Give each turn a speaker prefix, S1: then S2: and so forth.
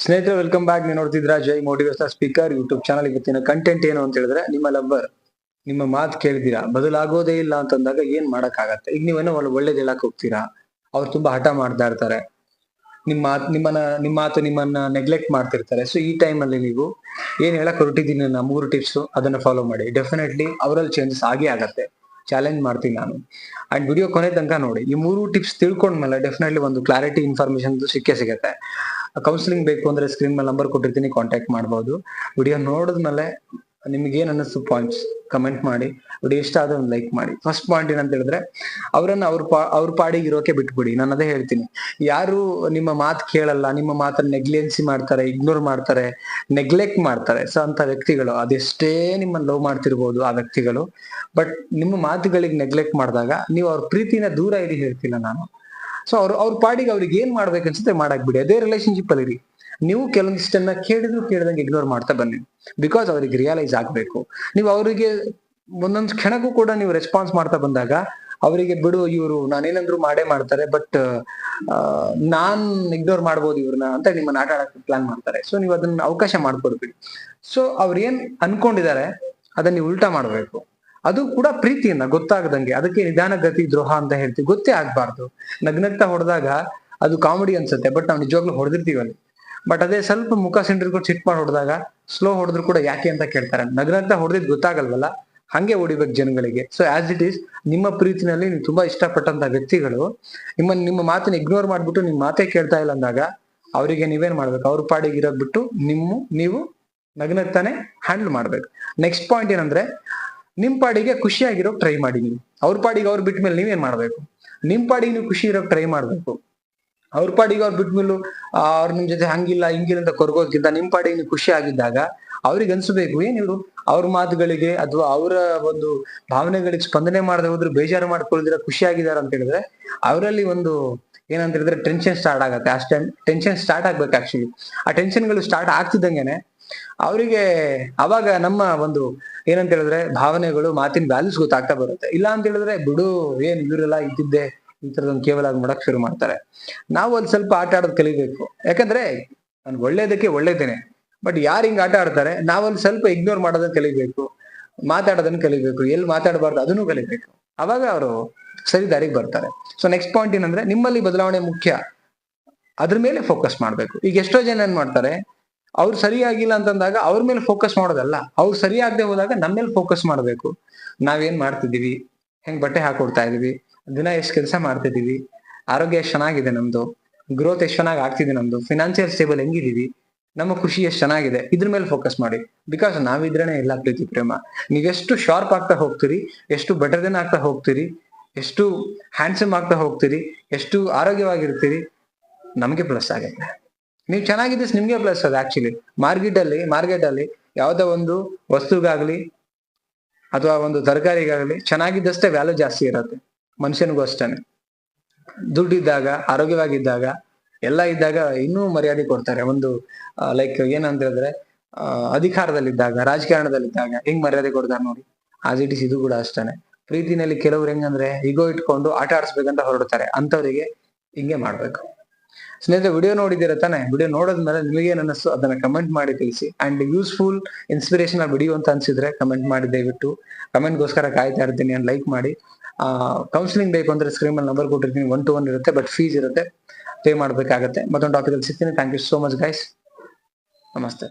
S1: ಸ್ನೇಹಿತರೆ welcome back ನೀವು ನೋಡ್ತಿದ್ರ Jai motivation speaker YouTube channel ಇವತ್ತಿನ ಕಂಟೆಂಟ್ ಏನು ಅಂತ ಹೇಳಿದ್ರೆ, ನಿಮ್ಮ ಲಬ್ಬರ್ ನಿಮ್ಮ ಮಾತು ಕೇಳಿದಿರಾ ಬದಲಾಗೋದೇ ಇಲ್ಲ ಅಂತಂದಾಗ ಏನ್ ಮಾಡಕ್ಕಾಗತ್ತೆ? ಈಗ ನೀವೇನೋ ಒಳ್ಳೆ ಒಳ್ಳೇದ್ ಹೇಳಕ್ ಹೋಗ್ತೀರಾ? ಅವ್ರು ತುಂಬಾ ಹಠ ಮಾಡ್ತಾ ಇರ್ತಾರೆ. ನಿಮ್ಮ ನಿಮ್ಮನ್ನ ನಿಮ್ಮ ಮಾತು ನಿಮ್ಮನ್ನ ನೆಗ್ಲೆಕ್ಟ್ ಮಾಡ್ತಿರ್ತಾರೆ. ಸೊ ಈ ಟೈಮ್ ಅಲ್ಲಿ ನೀವು ಏನ್ ಹೇಳಕ್ ಹೊರಟಿದ್ದೀನಿ ನನ್ನ ಮೂರು ಟಿಪ್ಸ್ ಅದನ್ನ ಫಾಲೋ ಮಾಡಿ. ಡೆಫಿನೆಟ್ಲಿ ಅವರಲ್ಲಿ ಚೇಂಜಸ್ ಆಗೇ ಆಗತ್ತೆ. ಚಾಲೆಂಜ್ ಮಾಡ್ತೀನಿ ನಾನು. ಅಂಡ್ ವಿಡಿಯೋ ಕೊನೆ ತನಕ ನೋಡಿ. ಈ ಮೂರು ಟಿಪ್ಸ್ ತಿಳ್ಕೊಂಡ್ಮೇಲೆ ಡೆಫಿನೆಟ್ಲಿ ಒಂದು ಕ್ಲಾರಿಟಿ ಇನ್ಫಾರ್ಮೇಶನ್ ಸಿಕ್ಕೇ ಸಿಗತ್ತೆ. ಕೌನ್ಸಿಲಿಂಗ್ ಬೇಕು ಅಂದ್ರೆ ಸ್ಕ್ರೀನ್ ಮೇಲೆ ನಂಬರ್ ಕೊಟ್ಟಿರ್ತೀನಿ ಕಾಂಟ್ಯಾಕ್ಟ್ ಮಾಡ್ಬೋದು. ವಿಡಿಯೋ ನೋಡಿದ್ಮೇಲೆ ನಿಮ್ಗೆ ಏನ್ ಅನ್ನಿಸ್ತು ಪಾಯಿಂಟ್ಸ್ ಕಮೆಂಟ್ ಮಾಡಿ. ವಿಡಿಯೋ ಇಷ್ಟ ಆದ್ರೆ ಒಂದು ಲೈಕ್ ಮಾಡಿ. ಫಸ್ಟ್ ಪಾಯಿಂಟ್ ಏನಂತ ಹೇಳಿದ್ರೆ, ಅವರನ್ನ ಅವ್ರ ಪಾ, ಅವ್ರ ಪಾಡಿಗೆ ಇರೋಕೆ ಬಿಟ್ಬಿಡಿ. ನಾನು ಅದೇ ಹೇಳ್ತೀನಿ. ಯಾರು ನಿಮ್ಮ ಮಾತು ಕೇಳಲ್ಲ, ನಿಮ್ಮ ಮಾತನ್ನ ನೆಗ್ಲೆನ್ಸಿ ಮಾಡ್ತಾರೆ ಇಗ್ನೋರ್ ಮಾಡ್ತಾರೆ ನೆಗ್ಲೆಕ್ಟ್ ಮಾಡ್ತಾರೆ. ಸೊ ಅಂತ ವ್ಯಕ್ತಿಗಳು, ಅದೆಷ್ಟೇ ನಿಮ್ಮನ್ನ ಲವ್ ಮಾಡ್ತಿರ್ಬೋದು ಆ ವ್ಯಕ್ತಿಗಳು ಬಟ್ ನಿಮ್ಮ ಮಾತುಗಳಿಗೆ ನೆಗ್ಲೆಕ್ಟ್ ಮಾಡಿದಾಗ ನೀವು ಅವ್ರ ಪ್ರೀತಿನ ದೂರ ಇರಿ ಹೇಳ್ತಿಲ್ಲ ನಾನು. ಸೊ ಅವ್ರು, ಅವ್ರ ಪಾಡಿಗೆ ಅವ್ರಿಗೆ ಏನ್ ಮಾಡ್ಬೇಕು ಅನ್ಸುತ್ತೆ ಮಾಡಕ್ ಬಿಡಿ ಅದೇ ರಿಲೇಶನ್ಶಿಪ್ ಅಲ್ಲಿ ನೀವು ಕೆಲವೊಂದಿಷ್ಟನ್ನ ಕೇಳಿದ್ರು ಕೇಳಿದಂಗೆ ಇಗ್ನೋರ್ ಮಾಡ್ತಾ ಬನ್ನಿ. ಬಿಕಾಸ್ ಅವ್ರಿಗೆ ರಿಯಲೈಸ್ ಆಗ್ಬೇಕು. ನೀವು ಅವರಿಗೆ ಒಂದೊಂದು ಕ್ಷಣಕ್ಕೂ ಕೂಡ ನೀವು ರೆಸ್ಪಾನ್ಸ್ ಮಾಡ್ತಾ ಬಂದಾಗ, ಅವರಿಗೆ ಬಿಡು, ಇವರು ನಾನೇನಂದ್ರು ಮಾಡೇ ಮಾಡ್ತಾರೆ ಬಟ್ ನಾನ್ ಇಗ್ನೋರ್ ಮಾಡ್ಬೋದು ಇವ್ರನ್ನ ಅಂತ ನಿಮ್ಮನ್ನ ಆಟ ಆಡಕ್ಕೆ ಪ್ಲಾನ್ ಮಾಡ್ತಾರೆ. ಸೊ ನೀವು ಅದನ್ನ ಅವಕಾಶ ಮಾಡ್ಕೊಡ್ಬೇಡಿ. ಸೊ ಅವ್ರು ಏನ್ ಅನ್ಕೊಂಡಿದ್ದಾರೆ ಅದನ್ನ ನೀವು ಉಲ್ಟಾ ಮಾಡ್ಬೇಕು. ಅದು ಕೂಡ ಪ್ರೀತಿಯಿಂದ, ಗೊತ್ತಾಗದಂಗೆ. ಅದಕ್ಕೆ ನಿಧಾನಗತಿ ದ್ರೋಹ ಅಂತ ಹೇಳ್ತೀವಿ. ಗೊತ್ತೇ ಆಗ್ಬಾರ್ದು. ನಗ್ನಗ್ತಾ ಹೊಡೆದಾಗ ಅದು ಕಾಮಿಡಿ ಅನ್ಸುತ್ತೆ. ಬಟ್ ನಾವು ನಿಜವಾಗ್ಲೂ ಹೊಡೆದಿರ್ತೀವಲ್ಲಿ ಬಟ್ ಅದೇ ಸ್ವಲ್ಪ ಮುಖ ಸಿಂಡ್ರಿಕೊಂಡು ಚಿಟ್ ಮಾಡಿ ಹೊಡೆದಾಗ ಸ್ಲೋ ಹೊಡೆದ್ರು ಕೂಡ ಯಾಕೆ ಅಂತ ಕೇಳ್ತಾರೆ. ನಗ್ನಗ್ತಾ ಹೊಡೆದಿದ್ ಗೊತ್ತಾಗಲ್ವಲ್ಲ? ಹಂಗೆ ಹೊಡಿಬೇಕು ಜನಗಳಿಗೆ. ಸೊ ಆಸ್ ಇಟ್ ಈಸ್ ನಿಮ್ಮ ಪ್ರೀತಿನಲ್ಲಿ ನೀವು ತುಂಬಾ ಇಷ್ಟಪಟ್ಟಂತ ವ್ಯಕ್ತಿಗಳು, ನಿಮ್ಮ ನಿಮ್ಮ ಮಾತನ್ನ ಇಗ್ನೋರ್ ಮಾಡ್ಬಿಟ್ಟು ನಿಮ್ ಮಾತೇ ಕೇಳ್ತಾ ಇಲ್ಲ ಅಂದಾಗ, ಅವರಿಗೆ ನೀವೇನ್ ಮಾಡ್ಬೇಕು? ಅವ್ರ ಪಾಡಿಗೆ ಇರೋದ್ ಬಿಟ್ಟು ನಿಮ್ಮ, ನೀವು ನಗ್ನಗ್ತಾನೆ ಹ್ಯಾಂಡಲ್ ಮಾಡ್ಬೇಕು. ನೆಕ್ಸ್ಟ್ ಪಾಯಿಂಟ್ ಏನಂದ್ರೆ ನಿಮ್ ಪಾಡಿಗೆ ಖುಷಿಯಾಗಿರೋ ಟ್ರೈ ಮಾಡಿ ನೀವು. ಅವ್ರ ಪಾಡಿಗೆ ಅವ್ರು ಬಿಟ್ಟ ಮೇಲೆ ನೀವೇನ್ ಮಾಡ್ಬೇಕು? ನಿಮ್ ಪಾಡಿಗೆ ನೀವು ಖುಷಿ ಇರೋಕ್ ಟ್ರೈ ಮಾಡ್ಬೇಕು. ಅವ್ರ ಪಾಡಿಗೆ ಅವ್ರು ಬಿಟ್ಮೇಲೂ ಅವ್ರ ನಿಮ್ ಜೊತೆ ಹಂಗಿಲ್ಲ, ಹಿಂಗಿಲ್ಲ ಅಂತ ಕೊರಗೋದ್ಕಿಂತ ನಿಮ್ ಪಾಡಿಗೆ ನೀವು ಖುಷಿ ಆಗಿದ್ದಾಗ ಅವ್ರಿಗೆ ಅನ್ಸಬೇಕು ಏನಿವ್ರು ಅವ್ರ ಮಾತುಗಳಿಗೆ ಅಥವಾ ಅವರ ಒಂದು ಭಾವನೆಗಳಿಗೆ ಸ್ಪಂದನೆ ಮಾಡದೆ ಹೋದ್ರೆ ಬೇಜಾರು ಮಾಡ್ಕೊಳ್ದಿರ, ಖುಷಿ ಆಗಿದಾರ ಅಂತ ಹೇಳಿದ್ರೆ ಅವರಲ್ಲಿ ಒಂದು ಏನಂತ ಹೇಳಿದ್ರೆ ಟೆನ್ಷನ್ ಸ್ಟಾರ್ಟ್ ಆಗತ್ತೆ. ಅಷ್ಟು ಟೆನ್ಷನ್ ಸ್ಟಾರ್ಟ್ ಆಗ್ಬೇಕು ಆಕ್ಚುಲಿ ಆ ಟೆನ್ಷನ್ಗಳು ಸ್ಟಾರ್ಟ್ ಆಗ್ತಿದ್ದಂಗೆನೆ ಅವರಿಗೆ ಅವಾಗ ನಮ್ಮ ಒಂದು ಏನಂತ ಹೇಳಿದ್ರೆ ಭಾವನೆಗಳು ಮಾತಿನ ವ್ಯಾಲ್ಯೂಸ್ ಗೊತ್ತಾಗ್ತಾ ಬರುತ್ತೆ. ಇಲ್ಲ ಅಂತ ಹೇಳಿದ್ರೆ ಬಿಡು, ಏನ್ ಇವರೆಲ್ಲ ಇದ್ದಿದ್ದೆ, ಈ ತರದೊಂದು ಕೇವಲ ಮಾಡಕ್ ಶುರು ಮಾಡ್ತಾರೆ. ನಾವು ಅಲ್ಲಿ ಸ್ವಲ್ಪ ಆಟ ಆಡೋದ್ ಕಲಿಬೇಕು. ಯಾಕಂದ್ರೆ ನಾನು ಒಳ್ಳೇದಕ್ಕೆ ಒಳ್ಳೇದೇನೆ. ಬಟ್ ಯಾರು ಹಿಂಗ್ ಆಟ ಆಡ್ತಾರೆ ನಾವಲ್ಲಿ ಸ್ವಲ್ಪ ಇಗ್ನೋರ್ ಮಾಡೋದನ್ನ ಕಲಿಬೇಕು ಮಾತಾಡೋದನ್ನ ಕಲಿಬೇಕು, ಎಲ್ಲಿ ಮಾತಾಡಬಾರ್ದು ಅದನ್ನು ಕಲಿಬೇಕು. ಅವಾಗ ಅವರು ಸರಿ ದಾರಿಗೆ ಬರ್ತಾರೆ. ಸೊ ನೆಕ್ಸ್ಟ್ ಪಾಯಿಂಟ್ ಏನಂದ್ರೆ ನಿಮ್ಮಲ್ಲಿ ಬದಲಾವಣೆ ಮುಖ್ಯ. ಅದ್ರ ಮೇಲೆ ಫೋಕಸ್ ಮಾಡ್ಬೇಕು. ಈಗ ಎಷ್ಟೋ ಜನ ಏನ್ ಮಾಡ್ತಾರೆ ಅವ್ರು ಸರಿಯಾಗಿಲ್ಲ ಅಂತಂದಾಗ ಅವ್ರ ಮೇಲೆ ಫೋಕಸ್ ಮಾಡೋದಲ್ಲ. ಅವ್ರು ಸರಿಯಾಗದೆ ಹೋದಾಗ ನಮ್ಮ ಮೇಲೆ ಫೋಕಸ್ ಮಾಡ್ಬೇಕು. ನಾವೇನ್ ಮಾಡ್ತಿದೀವಿ ಹೆಂಗ್ ಬಟ್ಟೆ ಹಾಕೊಡ್ತಾ ಇದೀವಿ ದಿನ ಎಷ್ಟು ಕೆಲಸ ಮಾಡ್ತಿದೀವಿ ಆರೋಗ್ಯ ಎಷ್ಟು ಚೆನ್ನಾಗಿದೆ ನಮ್ದು? ಗ್ರೋತ್ ಎಷ್ಟು ಚೆನ್ನಾಗಿ ಆಗ್ತಿದೆ ನಮ್ದು? ಫಿನಾನ್ಸಿಯಲ್ ಸ್ಟೇಬಲ್ ಹೆಂಗಿದೀವಿ ನಮ್ಮ ಖುಷಿ ಎಷ್ಟು ಚೆನ್ನಾಗಿದೆ? ಇದ್ರ ಮೇಲೆ ಫೋಕಸ್ ಮಾಡಿ. ಬಿಕಾಸ್ ನಾವಿದ್ರೇನೆ ಎಲ್ಲ ಪ್ರೀತಿ ಪ್ರೇಮ. ನೀವೆಷ್ಟು ಶಾರ್ಪ್ ಆಗ್ತಾ ಹೋಗ್ತೀರಿ, ಎಷ್ಟು ಬೆಟರ್ ದೆನ್ ಆಗ್ತಾ ಹೋಗ್ತೀರಿ, ಎಷ್ಟು ಹ್ಯಾಂಡ್ಸಮ್ ಆಗ್ತಾ ಹೋಗ್ತೀರಿ, ಎಷ್ಟು ಆರೋಗ್ಯವಾಗಿರ್ತೀರಿ, ನಮಗೆ ಪ್ಲಸ್ ಆಗುತ್ತೆ. ನೀವು ಚೆನ್ನಾಗಿದ್ದೀಸ್ ನಿಮ್ಗೆ ಪ್ಲಸ್ ಅದು ಆಕ್ಚುಲಿ ಮಾರ್ಕೆಟ್ ಅಲ್ಲಿ ಮಾರ್ಕೆಟ್ ಅಲ್ಲಿ ಯಾವ್ದೋ ಒಂದು ವಸ್ತುಗಾಗ್ಲಿ ಅಥವಾ ಒಂದು ತರಕಾರಿಗಾಗ್ಲಿ ಚೆನ್ನಾಗಿದ್ದಷ್ಟೇ ವ್ಯಾಲ್ಯೂ ಜಾಸ್ತಿ ಇರುತ್ತೆ. ಮನುಷ್ಯನಿಗೂ ಅಷ್ಟೇನೆ. ದುಡ್ಡಿದ್ದಾಗ, ಆರೋಗ್ಯವಾಗಿದ್ದಾಗ, ಎಲ್ಲ ಇದ್ದಾಗ ಇನ್ನೂ ಮರ್ಯಾದೆ ಕೊಡ್ತಾರೆ. ಒಂದು ಲೈಕ್ ಏನಂತ ಹೇಳಿದ್ರೆ ಅಧಿಕಾರದಲ್ಲಿದ್ದಾಗ, ರಾಜಕಾರಣದಲ್ಲಿದ್ದಾಗ ಹೆಂಗ್ ಮರ್ಯಾದೆ ಕೊಡ್ತಾರೆ ನೋಡಿ. ಆಸ್ ಇಟ್ ಇಸ್ ಇದು ಕೂಡ ಅಷ್ಟೇನೆ. ಪ್ರೀತಿನಲ್ಲಿ ಕೆಲವ್ರು ಹೆಂಗಂದ್ರೆ ಈಗೋ ಇಟ್ಕೊಂಡು ಆಟ ಆಡಿಸ್ಬೇಕಂತ ಹೊರಡ್ತಾರೆ. ಅಂತವರಿಗೆ ಹಿಂಗೆ ಮಾಡ್ಬೇಕು. ಸ್ನೇಹಿತರೆ, ವಿಡಿಯೋ ನೋಡಿದ್ದೀರಾ ತಾನೆ? ವಿಡಿಯೋ ನೋಡಿದ್ಮೇಲೆ ನಿಮಗೆ ಏನ್ ಅನ್ನಿಸ್ತು ಅದನ್ನ ಕಮೆಂಟ್ ಮಾಡಿ ತಿಳಿಸಿ. ಅಂಡ್ ಯೂಸ್ಫುಲ್ ಇನ್ಸ್ಪಿರೇಷನಲ್ ವಿಡಿಯೋ ಅಂತ ಅನ್ಸಿದ್ರೆ ಕಮೆಂಟ್ ಮಾಡಿ ದಯವಿಟ್ಟು. ಕಮೆಂಟ್ಗೋಸ್ಕರ ಕಾಯ್ತಾ ಇರ್ತೀನಿ ಅಂಡ್ ಲೈಕ್ ಮಾಡಿ. ಕೌನ್ಸಿಲಿಂಗ್ ಬೇಕು ಅಂದ್ರೆ ಸ್ಕ್ರೀನ್ ಮೇಲೆ ನಂಬರ್ ಕೊಟ್ಟಿರ್ತೀನಿ. ಒನ್ ಟು ಒನ್ ಇರುತ್ತೆ ಬಟ್ ಫೀಸ್ ಇರುತ್ತೆ. ಪೇ ಮಾಡ್ಬೇಕಾಗತ್ತೆ. ಮತ್ತೊಂದು ಟಾಪಿಕ್ ಸಿಗ್ತೀನಿ. Thank you so much guys ನಮಸ್ತೆ.